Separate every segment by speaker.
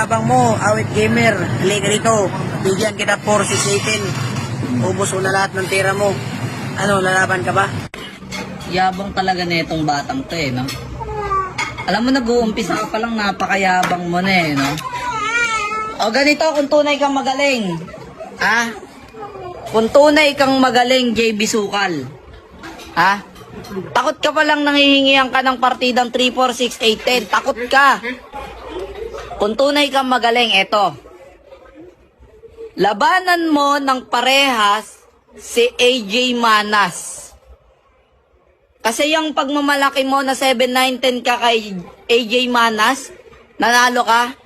Speaker 1: yabang mo, awit gamer, ka rito. Bigyan kita 4, 6, 18. Ubus mo na lahat ng tira mo. Ano, lalaban ka ba?
Speaker 2: Yabang talaga na itong batang to eh, no? Alam mo, nag-uumpisa ka pa lang, napakayabang mo na eh, no? O ganito, kung tunay kang magaling. Ah? Kung tunay kang magaling, JB Sukal. Ha? Takot ka pa lang nanghihingihan ka ng partidang 3, 4, 6, 8, 10. Takot ka. Kung tunay kang magaling, eto. Labanan mo ng parehas si AJ Manas. Kasi yung pagmamalaki mo na 7-9-10 ka kay AJ Manas, nanalo ka,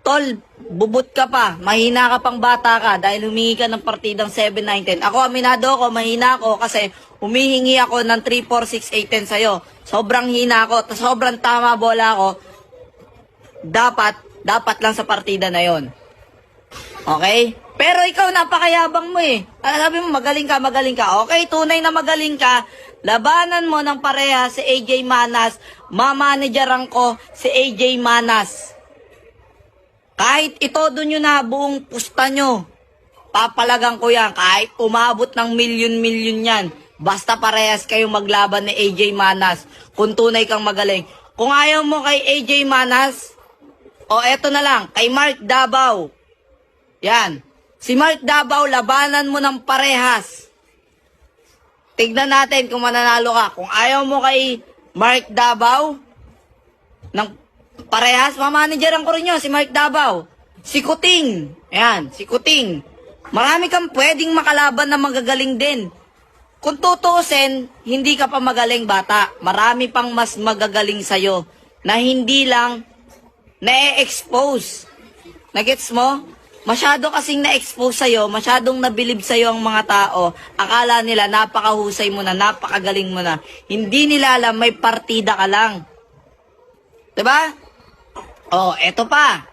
Speaker 2: tol, bubut ka pa, mahina ka pang bata ka dahil humingi ka ng partidang 7-9-10. Ako, aminado ako, mahina ako kasi humihingi ako ng 3-4-6-8-10 sa'yo. Sobrang hina ako, sobrang tama bola ako. Dapat, dapat lang sa partida na yon. Okay? Pero ikaw, napakayabang mo eh. Ah, Sabi mo, magaling ka, magaling ka. Okay, tunay na magaling ka. Labanan mo ng pareha si AJ Manas. Mamanageran ko si AJ Manas. Kahit itodo nyo na buong pusta nyo, papalagan ko yan. Kahit umabot ng milyon-milyon yan. Basta parehas kayong maglaban ni AJ Manas. Kung tunay kang magaling. Kung ayaw mo kay AJ Manas, o eto na lang, kay Mark Dabaw. Yan. Si Mark Dabaw, labanan mo ng parehas. Tignan natin kung mananalo ka. Kung ayaw mo kay Mark Dabaw, ng parehas, mamanageran ko rin yun, si Mark Dabaw. Si Kuting. Yan, si Kuting. Marami kang pwedeng makalaban na magagaling din. Kung tutuusin, hindi ka pa magaling bata. Marami pang mas magagaling sa'yo na hindi lang na-expose. Nagets mo? Masyado kasing na-expose sa'yo, masyadong nabilib sa'yo ang mga tao. Akala nila napakahusay mo na, napakagaling mo na. Hindi nila alam may partida ka lang. ba? Oh, eto pa.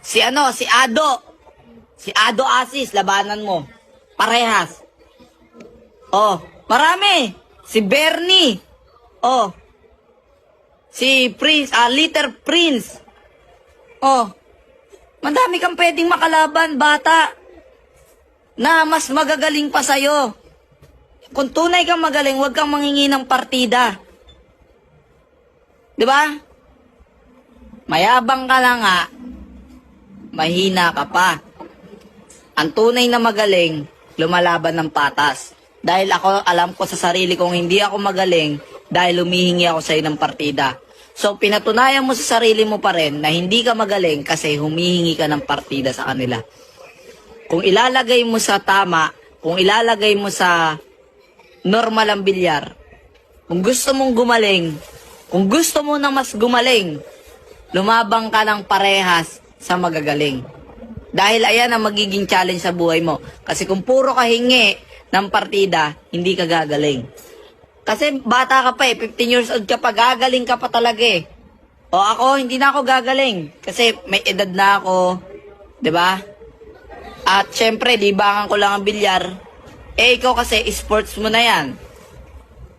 Speaker 2: Si ano, si Ado. Si Ado Asis, labanan mo. Parehas. Oh, marami. Si Bernie. Oh. Si Prince, ah, Little Prince. Oh. Madami kang pwedeng makalaban, bata. Na mas magagaling pa sa'yo. Kung tunay kang magaling, huwag kang mangingi ng partida. Di ba? Mayabang ka lang nga, mahina ka pa. Ang tunay na magaling, lumalaban ng patas. Dahil ako alam ko sa sarili kong hindi ako magaling dahil humihingi ako sa'yo ng partida. So, pinatunayan mo sa sarili mo pa rin na hindi ka magaling kasi humihingi ka ng partida sa kanila. Kung ilalagay mo sa tama, kung ilalagay mo sa normal ang bilyar, kung gusto mong gumaling, kung gusto mo na mas gumaling, lumabang ka ng parehas sa magagaling. Dahil ayan ang magiging challenge sa buhay mo. Kasi kung puro ka hingi ng partida, hindi ka gagaling. Kasi bata ka pa eh, 15 years old ka pa, gagaling ka pa talaga eh. O ako, hindi na ako gagaling. Kasi may edad na ako, 'di ba? At syempre, libangan ko lang ang bilyar. Eh, ikaw kasi, sports mo na yan.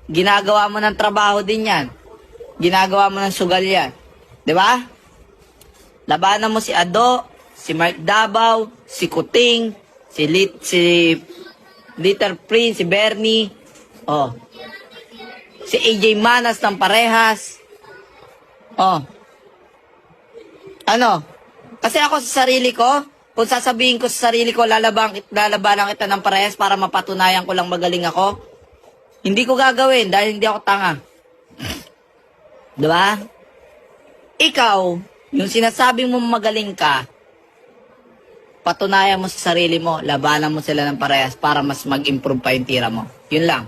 Speaker 2: Ginagawa mo ng trabaho din yan. Ginagawa mo ng sugal yan. 'Di ba? Labanan mo si Ado, si Mark Dabaw, si Kuting, si Lit, si Little Prince, si Bernie. Oh. Si AJ Manas ng parehas. Oh. Ano? Kasi ako sa sarili ko, kung sasabihin ko sa sarili ko, lalaban, lalabanan kita ng parehas para mapatunayan ko lang magaling ako, hindi ko gagawin dahil hindi ako tanga. Diba? Ikaw, yung sinasabi mo magaling ka, patunayan mo sa sarili mo, labanan mo sila ng parehas para mas mag-improve pa yung tira mo. Yun lang.